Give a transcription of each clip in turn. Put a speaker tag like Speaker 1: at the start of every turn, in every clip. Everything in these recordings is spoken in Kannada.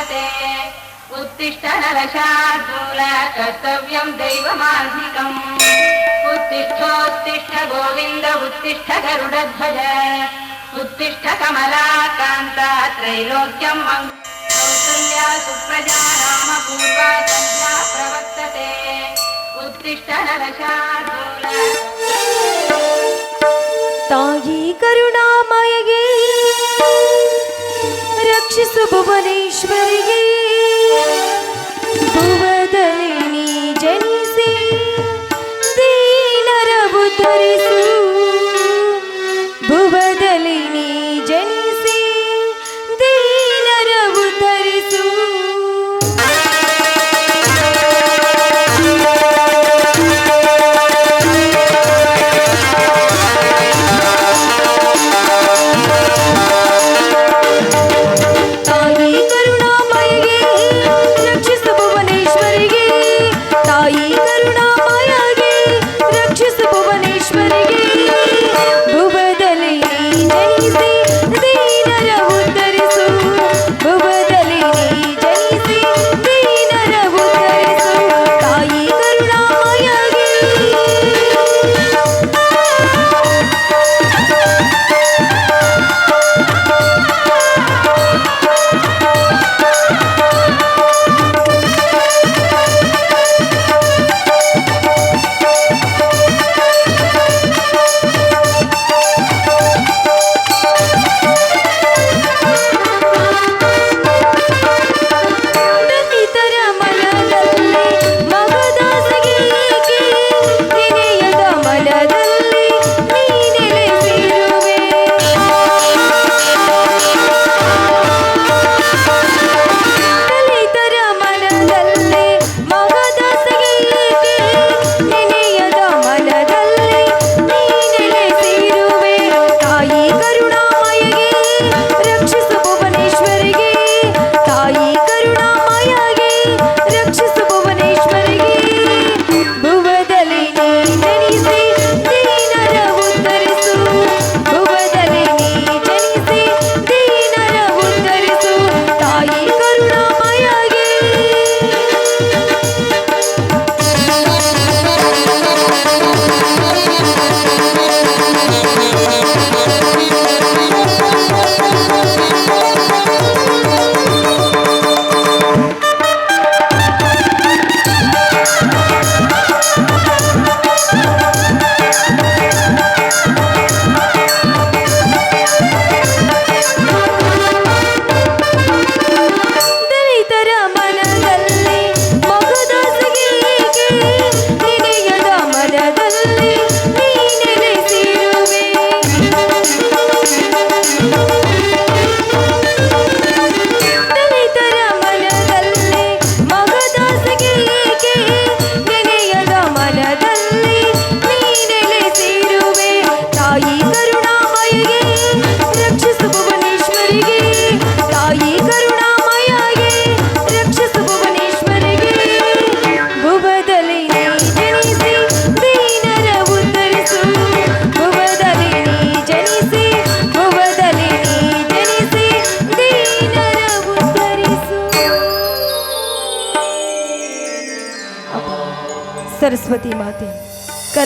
Speaker 1: वर्तते उत्तिष्ठ उत्तिष्ठनलशार्दूल कर्तव्यम् देवमाधिकम् उत्तिष्ठोत्तिष्ठ गोविन्द उत्तिष्ठ गरुडध्वज। उत्तिष्ठ कमलाकान्ता त्रैलोक्यम् कौसल्या सुप्रजा नाम पूर्वा सन्ध्या प्रवर्तते। उत्तिष्ठ
Speaker 2: नूली करुणामाय ರಕ್ಷಿಸು ಭುವನೇಶ್ವರಿಗೆ ಭುವದಲ್ಲಿ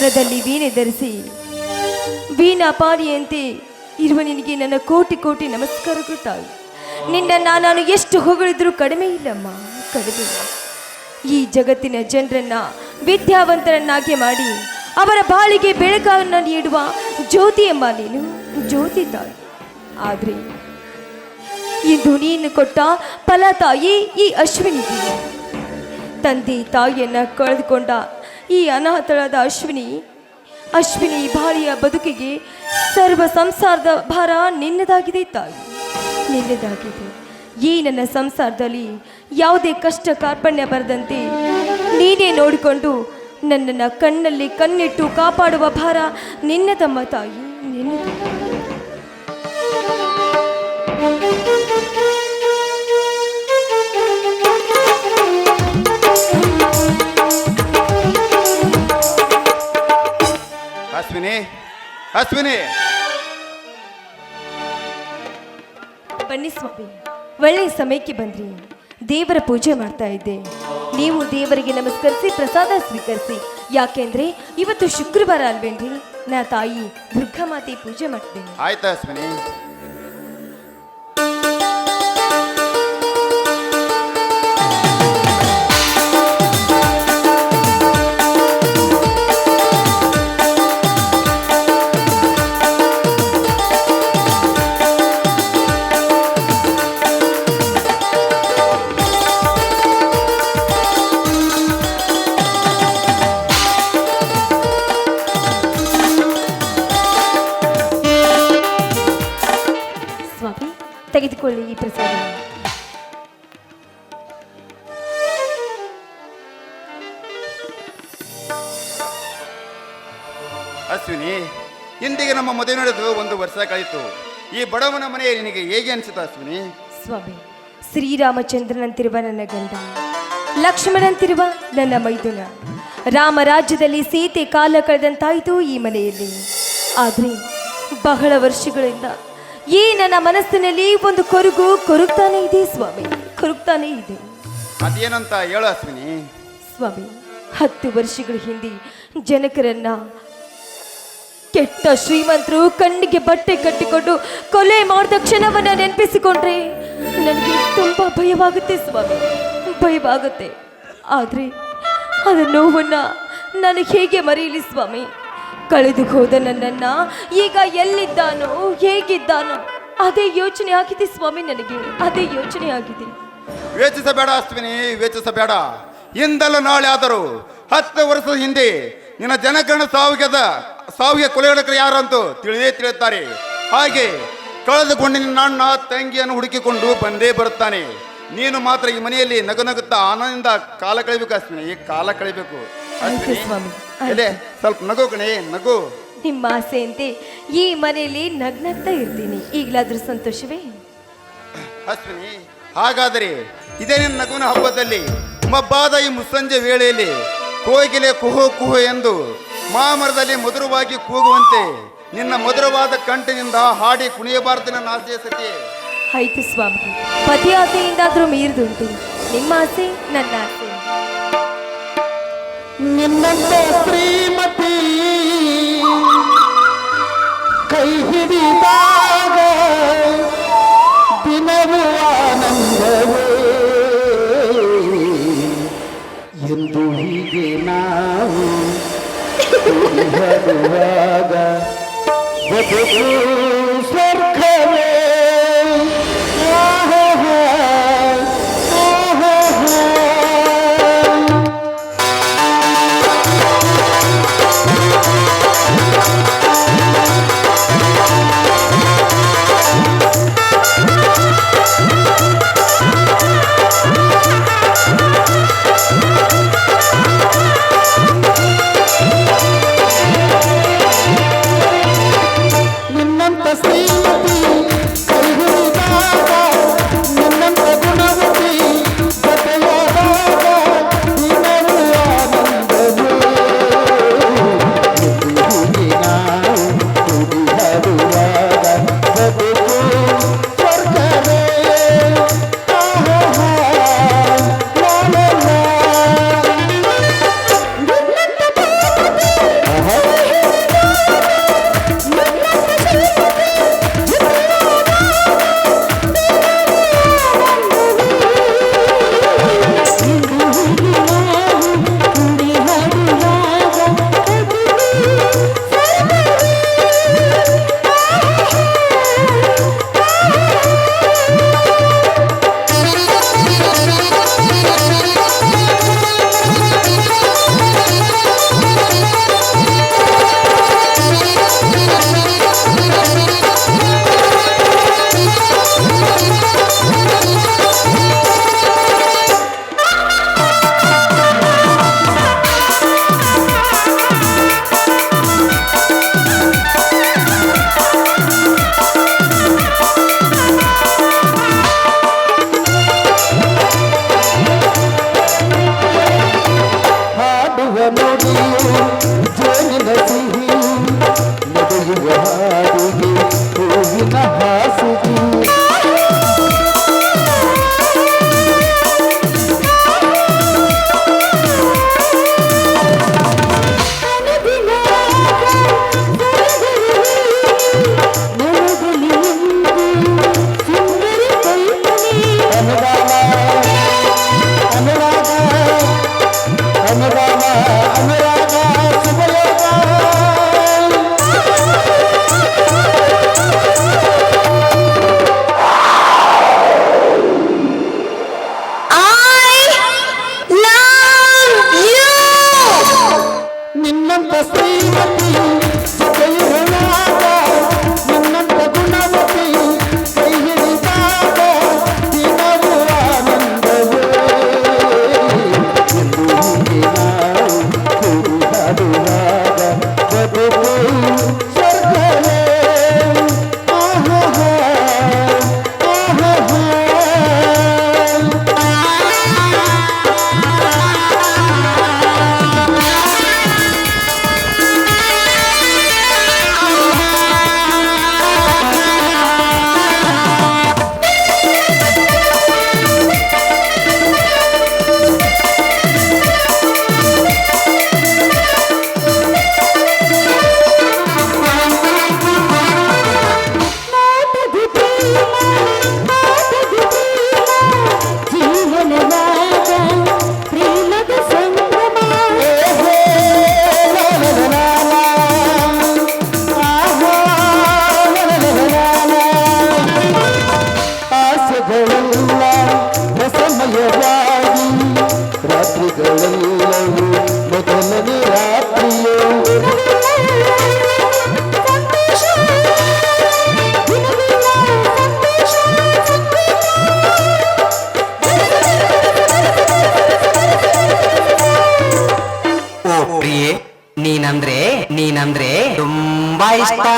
Speaker 2: ಕರದಲ್ಲಿ ವೀಣೆ ಧರಿಸಿ ವೀಣಾಪಾರಿಯಂತೆ ಇರುವ ನಿನಗೆ ನನ್ನ ಕೋಟಿ ಕೋಟಿ ನಮಸ್ಕಾರಗಳು ತಾಯಿ ನಿನ್ನ ನಾನು ಎಷ್ಟು ಹೊಗಳಿದ್ರೂ ಕಡಿಮೆ ಇಲ್ಲಮ್ಮ, ಕಡಿಮೆ. ಈ ಜಗತ್ತಿನ ಜನರನ್ನ ವಿದ್ಯಾವಂತರನ್ನಾಗಿ ಮಾಡಿ ಅವರ ಬಾಳಿಗೆ ಬೆಳಕನ್ನು ನೀಡುವ ಜ್ಯೋತಿ ಎಂಬ ನೀನು ಜ್ಯೋತಿ ತಾಯಿ. ಆದರೆ ಇಂದು ನೀನು ಕೊಟ್ಟ ಫಲ ತಾಯಿ ಈ ಅಶ್ವಿನಿಗೆ. ತಂದೆ ತಾಯಿಯನ್ನ ಕಳೆದುಕೊಂಡ ಈ ಅನಾಥಳಾದ ಅಶ್ವಿನಿ ಅಶ್ವಿನಿ ಬಾಳಿಯ ಬದುಕಿಗೆ ಸರ್ವ ಸಂಸಾರದ ಭಾರ ನಿನ್ನದಾಗಿದೆ ತಾಯಿ. ನಿನ್ನದಾಗಿದೆ. ಈ ನನ್ನ ಸಂಸಾರದಲ್ಲಿ ಯಾವುದೇ ಕಷ್ಟ ಕಾರ್ಪಣ್ಯ ಬರದಂತೆ ನೀನೇ ನೋಡಿಕೊಂಡು ನನ್ನನ್ನು ಕಣ್ಣಲ್ಲಿ ಕಣ್ಣಿಟ್ಟು ಕಾಪಾಡುವ ಭಾರ ನಿನ್ನದಮ್ಮ ತಾಯಿ ನಿನ್ನದು
Speaker 3: ಅಶ್ವಿನಿ.
Speaker 2: ಬನ್ನಿ ಸ್ವಾಮಿ ಒಳ್ಳೆಯ ಸಮಯಕ್ಕೆ ಬಂದ್ರಿ. ದೇವರ ಪೂಜೆ ಮಾಡ್ತಾ ಇದ್ದೆ. ನೀವು ದೇವರಿಗೆ ನಮಸ್ಕರಿಸಿ ಪ್ರಸಾದ ಸ್ವೀಕರಿಸಿ. ಯಾಕೆಂದ್ರೆ ಇವತ್ತು ಶುಕ್ರವಾರ ಅಲ್ವೇನ್ರಿ? ನಾ ತಾಯಿ ದುರ್ಗಾ ಮಾತೆ ಪೂಜೆ ಮಾಡ್ತೇನೆ.
Speaker 3: ಆಯ್ತಾ ಅಶ್ವಿನಿ.
Speaker 2: ತೆಗೆದುಕೊಳ್ಳಿ ಈ ಪ್ರಸಾದ
Speaker 3: ಅಶ್ವಿನಿ ಇಂದಿಗೆ ನಮ್ಮ ಮದುವೆ ನಡೆದು ಒಂದು ವರ್ಷ ಕಳೆಯಿತು. ಈ ಬಡವನ ಮನೆ ನಿನಗೆ ಹೇಗೆ ಅನಿಸುತ್ತ ಅಶ್ವಿನಿ?
Speaker 2: ಸ್ವಾಮಿ ಶ್ರೀರಾಮಚಂದ್ರನಂತಿರುವ ನನ್ನ ಗಂಡ ಲಕ್ಷ್ಮಣಂತಿರುವ ನನ್ನ ಮೈದುನ. ರಾಮ ರಾಜ್ಯದಲ್ಲಿ ಸೀತೆ ಕಾಲ ಕಳೆದಂತಾಯಿತು ಈ ಮನೆಯಲ್ಲಿ. ಆದರೆ ಬಹಳ ವರ್ಷಗಳಿಂದ ಈ ನನ್ನ ಮನಸ್ಸಿನಲ್ಲಿ ಒಂದು ಕೊರಗು ಕೊರಗ್ತಾನೆ ಇದೆ ಸ್ವಾಮಿ ಕೊರಗ್ತಾನೆ ಇದೆ.
Speaker 3: ಅದೇನಂತ ಹೇಳು ಅಶ್ವಿನಿ?
Speaker 2: ಸ್ವಾಮಿ ಹತ್ತು ವರ್ಷಗಳ ಹಿಂದೆ ಜನಕರನ್ನ ಕೆಟ್ಟ ಶ್ರೀಮಂತರು ಕಣ್ಣಿಗೆ ಬಟ್ಟೆ ಕಟ್ಟಿಕೊಂಡು ಕೊಲೆ ಮಾಡಿದ ಕ್ಷಣವನ್ನ ನೆನಪಿಸಿಕೊಂಡ್ರೆ ನನಗೆ ತುಂಬಾ ಭಯವಾಗುತ್ತೆ ಸ್ವಾಮಿ ಭಯವಾಗುತ್ತೆ. ಆದ್ರೆ ಅದರ ನೋವನ್ನ ನಾನು ಹೇಗೆ ಮರೆಯಲಿ ಸ್ವಾಮಿ? ಕಳೆದು ಹೋದ ನನ್ನನ್ನ, ಈಗ ಎಲ್ಲಿದ್ದಾನೋ, ಹೇಗಿದ್ದಾನೋ, ಅದೇ ಯೋಚನೆ ಆಗಿದೆ ಸ್ವಾಮಿ ನನಗೆ, ಅದೇ ಯೋಚನೆ ಆಗಿದೆ.
Speaker 3: ವೇಚಿಸಬೇಡ ಅಶ್ವಿನಿ ವೇಚಿಸಬೇಡ ಇಂದಲ್ಲ ನಾಳೆ ಆದರೂ, ಹತ್ತು ವರ್ಷದ ಹಿಂದೆ, ನಿನ್ನ ಜನಗಣ ಸಾವಿಗೆದ, ಸಾವಿಗೆ ಯಾರು ಅಂತ ತಿಳಿದೇ ತಿಳಿಯುತ್ತಾರೆ. ಹಾಗೆ ಕಳೆದುಕೊಂಡಿನ ನನ್ನ ತಂಗಿಯನ್ನು ಹುಡುಕಿಕೊಂಡು ಬಂದೇ ಬರುತ್ತಾನೆ. ನೀನು ಮಾತ್ರ ಈ ಮನೆಯಲ್ಲಿ ನಗು ನಗುತ್ತಾ ಆನಂದ ಕಾಲ ಕಳಿಬೇಕು ಅಶ್ವಿನಿ. ಈ ಕಾಲ ಕಳಿಬೇಕು
Speaker 2: ಆಯ್ತು ಸ್ವಾಮಿ, ಆಯ್ತು.
Speaker 3: ಸ್ವಲ್ಪ ನಗು ಕಣೆ ನಗು.
Speaker 2: ನಿಮ್ಮ ಆಸೆಯಂತೆ ಈ ಮನೆಯಲ್ಲಿ ನಗ್ನಗ್ತಾ ಇರ್ತೀನಿ. ಈಗಲಾದ್ರೂ ಸಂತೋಷವೇ?
Speaker 3: ಅಶ್ವಿನಿ ಹಾಗಾದರೆ ಇದೇ ನಿನ್ನ ನಗುವಿನ ಹಬ್ಬದಲ್ಲಿ ಮಬ್ಬಾದ ಈ ಮುಸ್ಸಂಜೆ ವೇಳೆಯಲ್ಲಿ ಕೋಗಿಲೆ ಕುಹು ಕುಹು ಎಂದು ಮಾಮರದಲ್ಲಿ ಮಧುರವಾಗಿ ಕೂಗುವಂತೆ ನಿನ್ನ ಮಧುರವಾದ ಕಂಠಿನಿಂದ ಹಾಡಿ ಕುಣಿಯಬಾರದು ನನ್ನ ಆಸೆಯ ಸತಿ
Speaker 2: ಆಯ್ತು ಸ್ವಾಮಿ. ಪತಿ ಆಸೆಯಿಂದಾದರೂ ಮೀರಿದುಂಟು. ನಿಮ್ಮ ಆಸೆ, ನನ್ನ ಆಸೆ.
Speaker 4: ನಿನ್ನಂತ ಶ್ರೀಮತಿ ಕೈ ಹಿಡಿದಾಗ ದಿನವೂ ಆನಂದವೇ. ಎಂದು ಹೀಗೆ ನಾವು ಹರುವಾಗ ಬದುಕು
Speaker 5: हमरा ತುಂಬಾ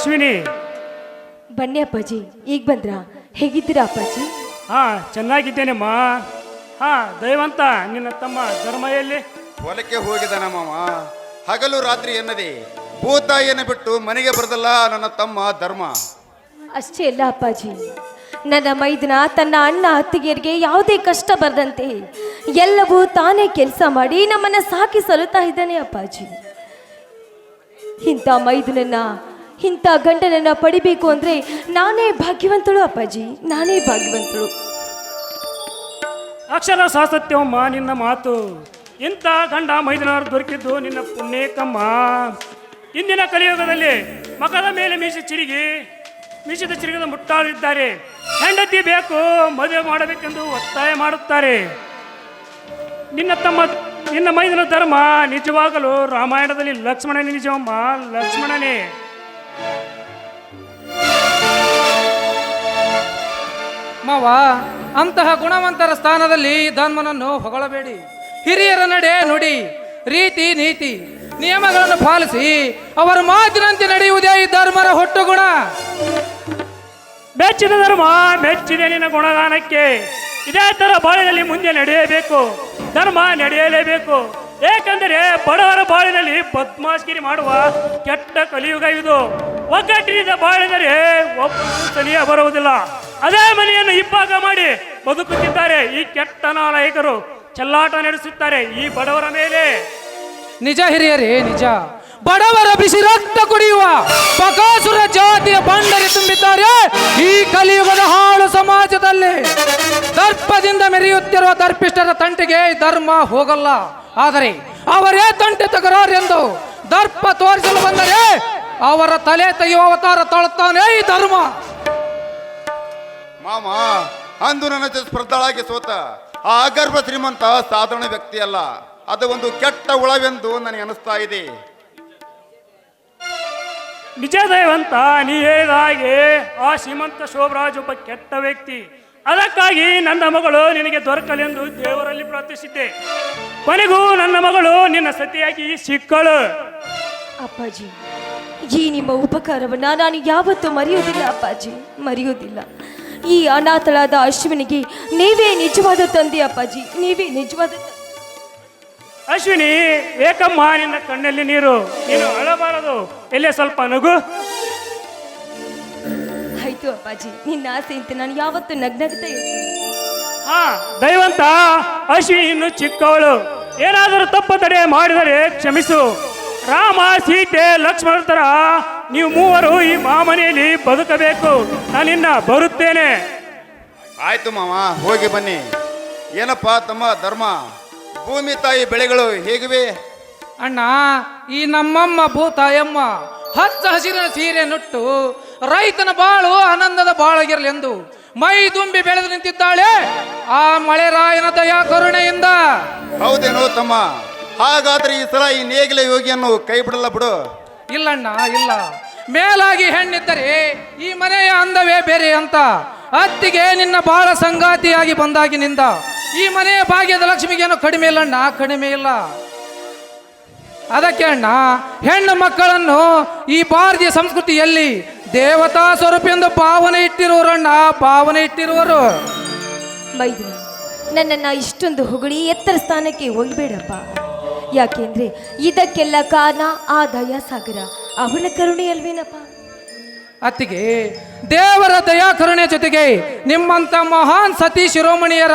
Speaker 6: ಅಶ್ವಿನಿ.
Speaker 2: ಬನ್ನಿ ಅಪ್ಪಾಜಿ ಈಗ ಬಂದ್ರಾ? ಹೇಗಿದ್ದೀರಾ ಅಪ್ಪಾಜಿ?
Speaker 6: ಹಾ ಚೆನ್ನಾಗಿದ್ದೇನಮ್ಮ. ಹಾ ದಯವಂತ ನಿನ್ನ ತಮ್ಮ ಧರ್ಮ ಎಲ್ಲಿ?
Speaker 3: ಹೊಲಕ್ಕೆ ಹೋಗಿದ್ದಾನಮ್ಮ ಹಗಲು ರಾತ್ರಿ ಎನ್ನದೆ ಭೂತಾಯಿಯನ್ನು ಬಿಟ್ಟು ಮನೆಗೆ ಬರದಲ್ಲ ನನ್ನ ತಮ್ಮ ಧರ್ಮ.
Speaker 2: ಅಷ್ಟೇ ಅಲ್ಲ ಅಪ್ಪಾಜಿ. ನನ್ನ ಮೈದನ ತನ್ನ ಅಣ್ಣ ಅತ್ತಿಗೆಯರಿಗೆ ಯಾವುದೇ ಕಷ್ಟ ಬರದಂತೆ ಎಲ್ಲವೂ ತಾನೇ ಕೆಲಸ ಮಾಡಿ ನಮ್ಮನ್ನ ಸಾಕಿ ಸಲುತ್ತಾ ಇದ್ದಾನೆ ಅಪ್ಪಾಜಿ. ಇಂಥ ಮೈದನನ್ನ ಇಂಥ ಗಂಡನನ್ನ ಪಡಿಬೇಕು ಅಂದ್ರೆ ನಾನೇ ಭಾಗ್ಯವಂತಳು, ಅಪ್ಪಾಜಿ. ನಾನೇ ಭಾಗ್ಯವಂತಳು.
Speaker 6: ಅಕ್ಷರ ಸಾಸತ್ಯಮ್ಮ, ನಿನ್ನ ಮಾತು. ಇಂಥ ಗಂಡ ಮೈದನಾರು ದೊರಕಿದ್ದು ನಿನ್ನ ಪುಣ್ಯಕ್ಕಮ್ಮ ಇಂದಿನ ಕಲಿಯುಗದಲ್ಲಿ ಮಕದ ಮೇಲೆ ಮೀಸಿ ಚಿರಿಗಿ, ಮೀಸಿದ ಚಿರಿಗದ ಮುಟ್ಟಾಳಿದ್ದಾರೆ ಹೆಂಡತಿ ಬೇಕು, ಮದುವೆ ಮಾಡಬೇಕೆಂದು ಒತ್ತಾಯ ಮಾಡುತ್ತಾರೆ. ನಿನ್ನ ತಮ್ಮ, ನಿನ್ನ ಮೈದನ ಧರ್ಮ ನಿಜವಾಗಲು ರಾಮಾಯಣದಲ್ಲಿ ಲಕ್ಷ್ಮಣನೇ ನಿಜವಮ್ಮ, ಲಕ್ಷ್ಮಣನೇ.
Speaker 7: ಮಾವ, ಅಂತಹ ಗುಣವಂತರ ಸ್ಥಾನದಲ್ಲಿ ಧರ್ಮನನ್ನು ಹೊಗಳಬೇಡಿ. ಹಿರಿಯರ ನಡೆ ನುಡಿ, ರೀತಿ ನೀತಿ, ನಿಯಮಗಳನ್ನು ಪಾಲಿಸಿ ಅವರ ಮಾತಿನಂತೆ ನಡೆಯುವುದೇ ಈ ಧರ್ಮರ ಹೊಟ್ಟು ಗುಣ
Speaker 6: ಮೆಚ್ಚಿದ ಧರ್ಮ ಮೆಚ್ಚಿದೆ ನಿನ್ನ ಗುಣಗಾನಕ್ಕೆ ಇದೇ ತರ ಬಾಳಿನಲ್ಲಿ ಮುಂದೆ ನಡೆಯಬೇಕು. ಧರ್ಮ ನಡೆಯಲೇಬೇಕು. ಏಕೆಂದರೆ ಬಡವರ ಬಾಳಿನಲ್ಲಿ ಬದ್ಮಾಸ್ಗಿರಿ ಮಾಡುವ ಕೆಟ್ಟ ಕಲಿಯುಗ ಇದು. ಒಗ್ಗಟ್ಟಿನಿಂದ ಬಾಳಿದರೆ ಒಬ್ಬರು ಸನಿಯ ಬರುವುದಿಲ್ಲ. ಅದೇ ಮನೆಯನ್ನು ಇಬ್ಬಾಗ ಮಾಡಿ ಬದುಕುತ್ತಿದ್ದಾರೆ. ಈ ಕೆಟ್ಟ ನಾಲಾಯಕರು ಚೆಲ್ಲಾಟ ನಡೆಸುತ್ತಾರೆ. ಈ ಬಡವರ ಮೇಲೆ.
Speaker 7: ನಿಜ ಹಿರಿಯರೇ, ನಿಜ. ಬಡವರ ಬಿಸಿ ರಕ್ತ ಕುಡಿಯುವ ಬಕಾಸುರ ಜಾತಿಯ ಬಂಡರಿ ತುಂಬಿದ್ದಾರೆ ಈ ಕಲಿಯುಗದ ಹಾಳು ಸಮಾಜದಲ್ಲಿ. ದರ್ಪದಿಂದ ಮೆರೆಯುತ್ತಿರುವ ದರ್ಪಿಷ್ಟರ ತಂಟೆಗೆ ಧರ್ಮ ಹೋಗಲ್ಲ. ಆದರೆ ಅವರೇ ತಂಟೆ ತಗರಾರೆಂದು ದರ್ಪ ತೋರಿಸಲು ಬಂದರೆ ಅವರ ತಲೆ ತೆಗೆಯುವ ಅವತಾರ ತಾಳುತ್ತಾನೆ ಈ ಧರ್ಮ.
Speaker 3: ಮಾಮ ಅಂದು ನನ್ನ ಜೊತೆ ಸ್ಪರ್ಧಳಾಗಿ ಸೋತ ಆ ಅಗರ್ಭ ಶ್ರೀಮಂತ ಸಾಧಾರಣ ವ್ಯಕ್ತಿ ಅಲ್ಲ ಅದು ಒಂದು ಕೆಟ್ಟ ಉಳವೆಂದು ನನಗೆ ಅನಿಸ್ತಾ ಇದೆ.
Speaker 6: ನಿಜ ನೀ ಹೇಳಿದಾಗೆ ಆ ಶ್ರೀಮಂತ ಶೋಭರಾಜ್ ಒಬ್ಬ ಕೆಟ್ಟ ವ್ಯಕ್ತಿ. ಅದಕ್ಕಾಗಿ ನನ್ನ ಮಗಳು ನಿನಗೆ ದೊರಕಲೆಂದು ದೇವರಲ್ಲಿ ಪ್ರಾರ್ಥಿಸಿದ್ದೆ. ಕೊನೆಗೂ ನನ್ನ ಮಗಳು ನಿನ್ನ ಸತಿಯಾಗಿ ಸಿಕ್ಕಳು.
Speaker 2: ಅಪ್ಪಾಜಿ ಈ ನಿಮ್ಮ ಉಪಕಾರವನ್ನ ನಾನು ಯಾವತ್ತೂ ಮರೆಯೋದಿಲ್ಲ ಅಪ್ಪಾಜಿ ಮರೆಯೋದಿಲ್ಲ ಈ ಅನಾಥಳಾದ ಅಶ್ವಿನಿಗೆ ನೀವೇ ನಿಜವಾದ ತಂದೆ ಅಪ್ಪಾಜಿ. ನೀವೇ ನಿಜವಾದ
Speaker 6: ಅಶ್ವಿನಿ ಏಕಮ್ಮ ನಿನ್ನ ಕಣ್ಣಲ್ಲಿ ನೀರು. ನೀನು ಅಳಬಾರದು. ಎಲ್ಲೇ ಸ್ವಲ್ಪ ನಗು.
Speaker 2: ಆಯ್ತು ಅಪ್ಪಾಜಿ. ನಿನ್ನ ಆಸೆಯಂತೆ ನಾನು ಯಾವತ್ತೂ ನಗ್ನಗ್ತಾ ಇರ್ತೀನಿ
Speaker 6: ಹಾ ದೈವಂತ ಅಶ್ವಿನಿ ಇನ್ನು ಚಿಕ್ಕವಳು. ಏನಾದರೂ ತಪ್ಪು ತಡೆ ಮಾಡಿದರೆ ಕ್ಷಮಿಸು. ರಾಮ ಸೀತೆ ಲಕ್ಷ್ಮಣ ತರ ನೀವು ಮೂವರು ಈ ಮಾಮನೆಯಲ್ಲಿ ಬದುಕಬೇಕು. ನಾನಿನ್ನ ಬರುತ್ತೇನೆ.
Speaker 3: ಆಯ್ತು ಮಾವ ಹೋಗಿ ಬನ್ನಿ. ಏನಪ್ಪ ತಮ್ಮ ಧರ್ಮ? ಭೂಮಿ ತಾಯಿ ಬೆಳೆಗಳು ಹೇಗಿವೆ?
Speaker 7: ಅಣ್ಣ ಈ ನಮ್ಮಮ್ಮ ಭೂತಾಯಮ್ಮ ಹಚ್ಚ ಹಸಿರಿನ ಸೀರೆ ನುಟ್ಟು ರೈತನ ಬಾಳು ಆನಂದದ ಬಾಳಗಿರಲೆಂದು ಮೈ ತುಂಬಿ ಬೆಳೆದು ನಿಂತಿದ್ದಾಳೆ. ಆ ಮಳೆರಾಯನ ದಯಾ ಕರುಣೆಯಿಂದ.
Speaker 3: ಹೌದೇನೋ ತಮ್ಮ? ಹಾಗಾದ್ರೆ ಈ ಸಲ ಈ ನೇಗಿಲ ಯೋಗಿಯನ್ನು ಕೈ ಬಿಡಲ್ಲ ಬಿಡು.
Speaker 7: ಇಲ್ಲಣ್ಣ ಇಲ್ಲ. ಮೇಲಾಗಿ ಹೆಣ್ಣಿದ್ದರೆ ಈ ಮನೆಯ ಅಂದವೇ ಬೇರೆ ಅಂತ. ಅತ್ತಿಗೆ ನಿನ್ನ ಬಾಳ ಸಂಗಾತಿಯಾಗಿ ಬಂದಾಗಿನಿಂದ ಈ ಮನೆಯ ಭಾಗ್ಯದ ಲಕ್ಷ್ಮಿಗೇನು ಕಡಿಮೆ ಇಲ್ಲಣ್ಣ? ಕಡಿಮೆ ಇಲ್ಲ. ಅದಕ್ಕೆ ಅಣ್ಣ ಹೆಣ್ಣು ಮಕ್ಕಳನ್ನು ಈ ಭಾರತೀಯ ಸಂಸ್ಕೃತಿಯಲ್ಲಿ ದೇವತಾ ಸ್ವರೂಪ ಎಂದು ಭಾವನೆ ಇಟ್ಟಿರುವರಣ್ಣ ಭಾವನೆ ಇಟ್ಟಿರುವರು.
Speaker 2: ಮೈದುನ ನನ್ನನ್ನು ಇಷ್ಟೊಂದು ಹೊಗಳಿ ಎತ್ತರ ಸ್ಥಾನಕ್ಕೆ ಒಯ್ಬೇಡಪ್ಪ ಯಾಕೆಂದ್ರೆ ಇದಕ್ಕೆಲ್ಲ ಕಾರಣ ಆದಾಯ ಸಾಗರ. ಅವನ ಕರುಣೆ ಅಲ್ವೇನಪ್ಪ?
Speaker 7: ಅತ್ತಿಗೆ ದೇವರ ದಯಾಕರುಣೆ ಜೊತೆಗೆ ನಿಮ್ಮಂತ ಮಹಾನ್ ಸತಿ ಶಿರೋಮಣಿಯರ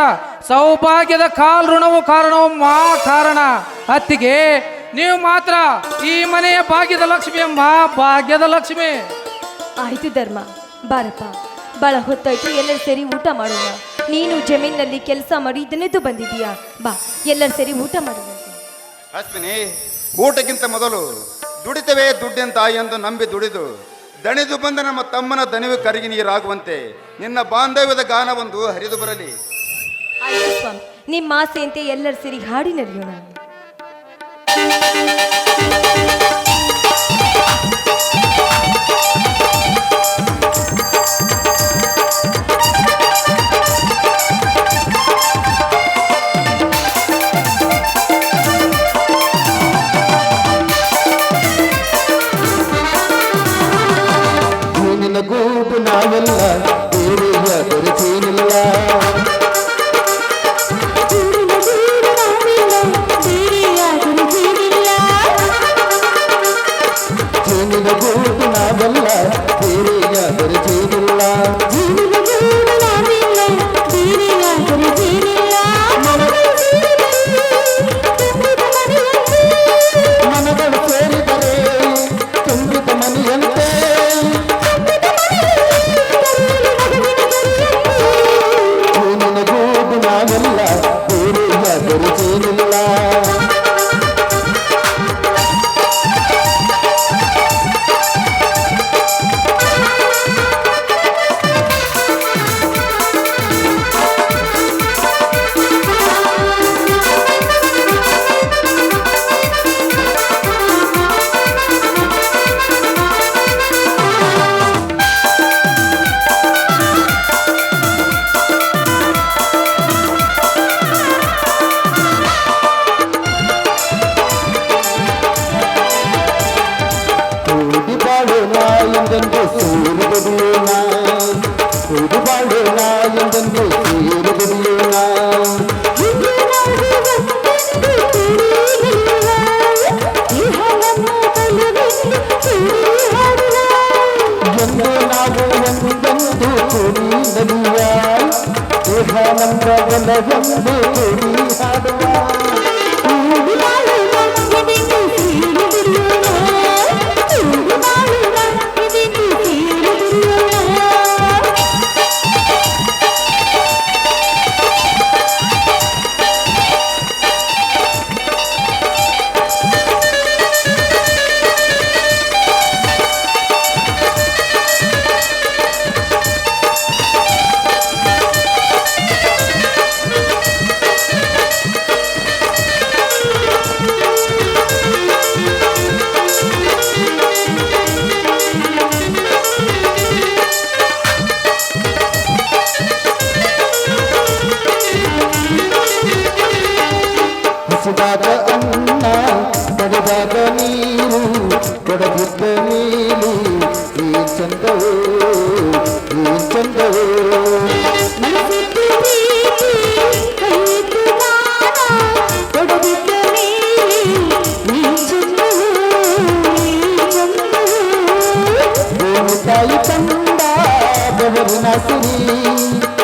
Speaker 7: ಸೌಭಾಗ್ಯದ ಕಾಲ್ ಋಣವು ಕಾರಣವು ಮಾ ಕಾರಣ. ಅತ್ತಿಗೆ
Speaker 4: ನೀವು ಮಾತ್ರ ಈ ಮನೆಯ ಭಾಗ್ಯದ ಲಕ್ಷ್ಮಿ ಎಂಬ ಭಾಗ್ಯದ ಲಕ್ಷ್ಮಿ.
Speaker 2: ಆಯ್ತು ಧರ್ಮ ಬಾರಪ್ಪ. ಬಹಳ ಹೊತ್ತಾಯ್ತು ಎಲ್ಲರೂ ಸೇರಿ ಊಟ ಮಾಡೋಣ. ನೀನು ಜಮೀನಲ್ಲಿ ಕೆಲಸ ಮಾಡಿ ಇದನ್ನೆದ್ದು ಬಂದಿದೀಯಾ ಬಾ ಎಲ್ಲರೂ ಸೇರಿ ಊಟ ಮಾಡೋಣ.
Speaker 3: ಅಶ್ವಿನಿ, ಊಟಕ್ಕಿಂತ ಮೊದಲು ದುಡಿತವೇ ದುಡ್ಡಿನ ತಾಯಿ ಎಂದು ನಂಬಿ ದುಡಿದು, ದಣಿದು ಬಂದ ನಮ್ಮ ತಮ್ಮನ ದಣಿವು ಕರಗಿ ನೀರಾಗುವಂತೆ ನಿನ್ನ ಬಾಂಧವ್ಯದ ಗಾನವೊಂದು ಹರಿದು ಬರಲಿ.
Speaker 2: ನಿಮ್ಮ ಆಸೆಯಂತೆ ಎಲ್ಲರ ಸಿರಿ ಹಾಡಿ ನಡೆಯೋಣ.
Speaker 4: الله শাশুড়ি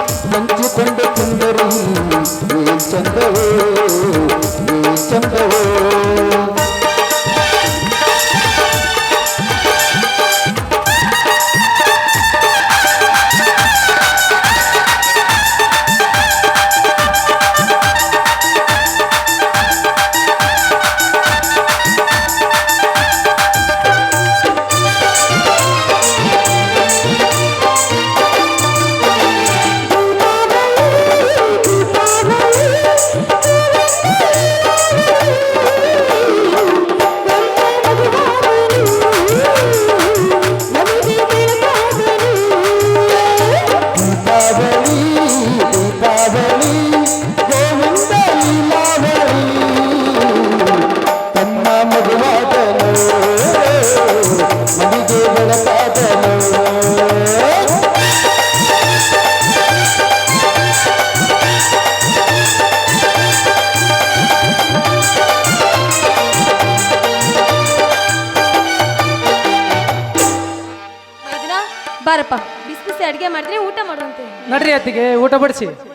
Speaker 4: फटाफट से।